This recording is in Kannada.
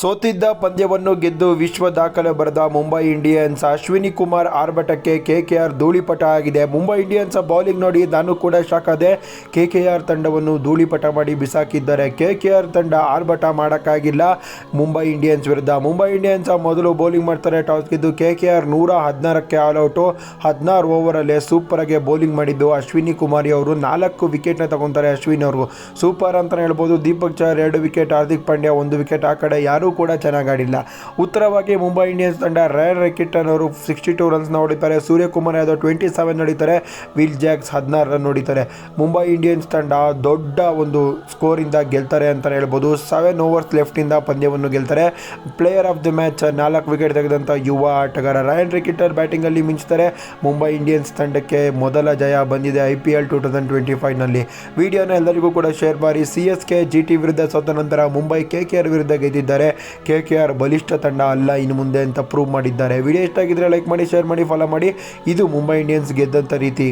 ಸೋತಿದ್ದ ಪಂದ್ಯವನ್ನು ಗೆದ್ದು ವಿಶ್ವ ದಾಖಲೆ ಬರೆದ ಮುಂಬೈ ಇಂಡಿಯನ್ಸ್ ಅಶ್ವಿನಿ ಕುಮಾರ್ ಆರ್ಭಟಕ್ಕೆ ಕೆಕೆಆರ್ ಧೂಳಿಪಟ ಆಗಿದೆ. ಮುಂಬೈ ಇಂಡಿಯನ್ಸ್ ಬೌಲಿಂಗ್ ನೋಡಿ ನಾನು ಕೂಡ ಶಾಕ್ ಆದೆ. ಕೆಕೆಆರ್ ತಂಡವನ್ನು ಧೂಳಿಪಟ ಮಾಡಿ ಬಿಸಾಕಿದ್ದಾರೆ. ಕೆಕೆಆರ್ ತಂಡ ಆರ್ಭಟ ಮಾಡೋಕ್ಕಾಗಿಲ್ಲ. ಮುಂಬೈ ಇಂಡಿಯನ್ಸ್ ವಿರುದ್ಧ ಮುಂಬೈ ಇಂಡಿಯನ್ಸ್ ಮೊದಲು ಬೌಲಿಂಗ್ ಮಾಡ್ತಾರೆ. ಟಾಸ್ ಗೆದ್ದು ಕೆಕೆಆರ್ ನೂರ ಹದಿನಾರಕ್ಕೆ ಆಲ್ಔಟು ಹದಿನಾರು ಓವರಲ್ಲೇ ಸೂಪರಾಗೆ ಬೌಲಿಂಗ್ ಮಾಡಿದ್ದು ಅಶ್ವಿನಿ ಕುಮಾರಿ ಅವರು. ನಾಲ್ಕು ವಿಕೆಟ್ನ ತಗೊತಾರೆ ಅಶ್ವಿನಿ ಅವರು. ಸೂಪರ್ ಅಂತಲೇ ಹೇಳ್ಬೋದು. ದೀಪಕ್ ಚಾರ್ ಎರಡು ವಿಕೆಟ್ ಹಾರ್ದಿಕ್ ಪಾಂಡ್ಯ ಒಂದು ವಿಕೆಟ್ ಆ ಕಡೆ ಯಾರೂ ಕೂಡ ಚೆನ್ನಾಗಿ ಆಡಿಲ್ಲ ಉತ್ತರವಾಗಿ ಮುಂಬೈ ಇಂಡಿಯನ್ಸ್ ತಂಡ ರಯನ್ ರೆಕಿಟನ್ ಅವರು ಸಿಕ್ಸ್ಟಿ ಟೂ ರನ್ಸ್ನ ಹೊಡಿತಾರೆ. ಸೂರ್ಯಕುಮಾರ್ ಯಾದವ್ ಟ್ವೆಂಟಿ ಸೆವೆನ್ ನಡೀತಾರೆ. ವಿಲ್ ಜಾಕ್ಸ್ ಹದಿನಾರು ರನ್ ಹೊಡಿತಾರೆ. ಮುಂಬೈ ಇಂಡಿಯನ್ಸ್ ತಂಡ ದೊಡ್ಡ ಒಂದು ಸ್ಕೋರಿಂದ ಗೆಲ್ತಾರೆ ಅಂತಲೇ ಹೇಳ್ಬೋದು. ಸೆವೆನ್ ಓವರ್ಸ್ ಲೆಫ್ಟಿಂದ ಪಂದ್ಯವನ್ನು ಗೆಲ್ತಾರೆ. ಪ್ಲೇಯರ್ ಆಫ್ ದಿ ಮ್ಯಾಚ್ ನಾಲ್ಕು ವಿಕೆಟ್ ತೆಗೆದಂಥ ಯುವ ಆಟಗಾರ ರಯನ್ ರಿಕಿಟರ್ ಬ್ಯಾಟಿಂಗಲ್ಲಿ ಮಿಂಚ್ತಾರೆ. ಮುಂಬೈ ಇಂಡಿಯನ್ಸ್ ತಂಡಕ್ಕೆ ಮೊದಲ ಜಯ ಬಂದಿದೆ I P L two thousand twenty ಫೈವ್ನಲ್ಲಿ ವಿಡಿಯೋನ ಎಲ್ಲರಿಗೂ ಕೂಡ ಶೇರ್ ಮಾಡಿ. C S K, G T ವಿರುದ್ಧ ಸೋತ ನಂತರ ಮುಂಬೈ ಕೆ ಕೆ ಆರ್ ವಿರುದ್ಧ ಗೆದ್ದಿದ್ದಾರೆ. ಕೆ ಕೆ ಆರ್ ಬಲಿಷ್ಠ ತಂಡ ಅಲ್ಲ, ಇನ್ನು ಮುಂದೆ ಅಂತ ಪ್ರೂವ್ ಮಾಡಿದ್ದಾರೆ. ವಿಡಿಯೋ ಇಷ್ಟ ಆಗಿದ್ರೆ ಲೈಕ್ ಮಾಡಿ ಶೇರ್ ಮಾಡಿ ಫಾಲೋ ಮಾಡಿ. ಇದು ಮುಂಬೈ ಇಂಡಿಯನ್ಸ್ ಗೆದ್ದಂಥ ರೀತಿ.